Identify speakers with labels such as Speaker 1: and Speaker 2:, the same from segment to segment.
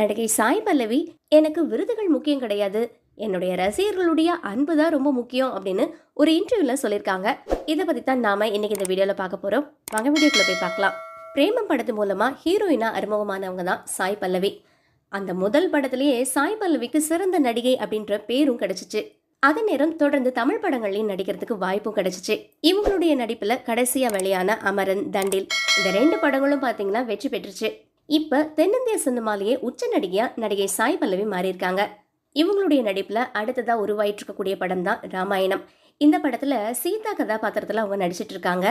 Speaker 1: நடிகை சாய் பல்லவி எனக்கு விருதுகள் முக்கியம் கிடையாது. என்னுடைய ரசிகர்களுடைய அன்பு தான் ரொம்ப முக்கியம் அப்படின்னு ஒரு இன்டர்வியூல சொல்லியிருக்காங்க. இதை பத்தி தான் நாம இன்னைக்கு இந்த வீடியோல பார்க்க போறோம். வாங்க வீடியோக்குள்ள போய் பார்க்கலாம். பிரேமம் படத்து மூலமா ஹீரோயினா அறிமுகமானவங்க தான் சாய் பல்லவி. அந்த முதல் படத்திலேயே சாய் பல்லவிக்கு சிறந்த நடிகை அப்படின்ற பேரும் கிடைச்சிச்சு. அதே நேரம் தொடர்ந்து தமிழ் படங்கள்லயும் நடிக்கிறதுக்கு வாய்ப்பும் கிடைச்சிச்சு. இவங்களுடைய நடிப்புல கடைசியா வெளியான அமரன் தண்டில் இந்த ரெண்டு படங்களும் பாத்தீங்கன்னா வெற்றி பெற்றுச்சு. இப்போ தென்னிந்திய சினிமாலேயே உச்ச நடிகையா நடிகை சாய் பல்லவி மாறியிருக்காங்க. இவங்களுடைய நடிப்பில் அடுத்ததாக உருவாயிட்டு இருக்கக்கூடிய படம் தான் ராமாயணம். இந்த படத்தில் சீதா கதாபாத்திரத்தில் அவங்க நடிச்சிட்டு இருக்காங்க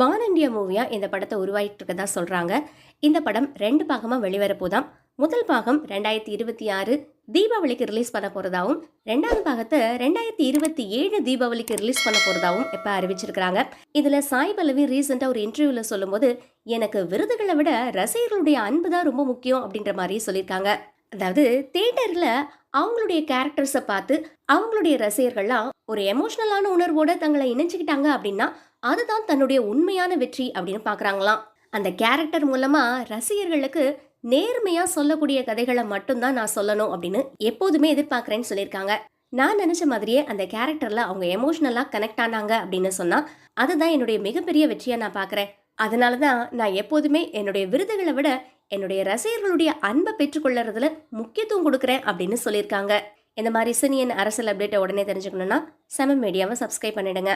Speaker 1: பான் இண்டியா மூவியாக இந்த படத்தை உருவாயிட்டு இருக்கதா சொல்கிறாங்க இந்த படம் ரெண்டு பாகமாக வெளிவரப்போதாம் முதல் பாகம் ரெண்டாயிரத்தி இருபத்தி ஆறு தீபாவளிக்கு ரிலீஸ் பண்ண போகிறதாகவும் ரெண்டாவது பாகத்தை ரெண்டாயிரத்தி இருபத்தி ஏழு தீபாவளிக்கு ரிலீஸ் பண்ண போகிறதாகவும் இப்போ அறிவிச்சிருக்கிறாங்க. இதில் சாய் பல்லவி ரீசெண்டாக ஒரு இன்டர்வியூவில் சொல்லும்போது எனக்கு விருதுகளை விட ரசிகர்களுடைய அன்பு தான் ரொம்ப முக்கியம் அப்படின்ற மாதிரி சொல்லியிருக்காங்க. அதாவது தேட்டரில் அவங்களுடைய கேரக்டர்ஸை பார்த்து அவங்களுடைய ரசிகர்கள்லாம் ஒரு எமோஷ்னலான உணர்வோடு தங்களை இணைச்சுக்கிட்டாங்க அப்படின்னா அதுதான் தன்னுடைய உண்மையான வெற்றி அப்படின்னு பார்க்குறாங்களாம். அந்த கேரக்டர் மூலமாக ரசிகர்களுக்கு நேர்மையா சொல்லக்கூடிய கதைகளை மட்டும்தான் நான் சொல்லணும் அப்படின்னு எப்போதுமே எதிர்பார்க்கறேன்னு சொல்லியிருக்காங்க. நான் நினைச்ச மாதிரியே அந்த கேரக்டர்ல அவங்க எமோஷனலா கனெக்ட் ஆனாங்க அப்படின்னு சொன்னா அதுதான் என்னுடைய மிகப்பெரிய வெற்றியா நான் பார்க்குறேன் அதனால தான் நான் எப்போதுமே என்னுடைய விருதுகளை விட என்னுடைய ரசிகர்களுடைய அன்பை பெற்றுக்கொள்ளறதுல முக்கியத்துவம் கொடுக்குறேன் அப்படின்னு சொல்லியிருக்காங்க. இந்த மாதிரி சினியன் அரசியல் அப்டேட்டை உடனே தெரிஞ்சுக்கணும்னா செம மீடியாவை சப்ஸ்கிரைப் பண்ணிடுங்க.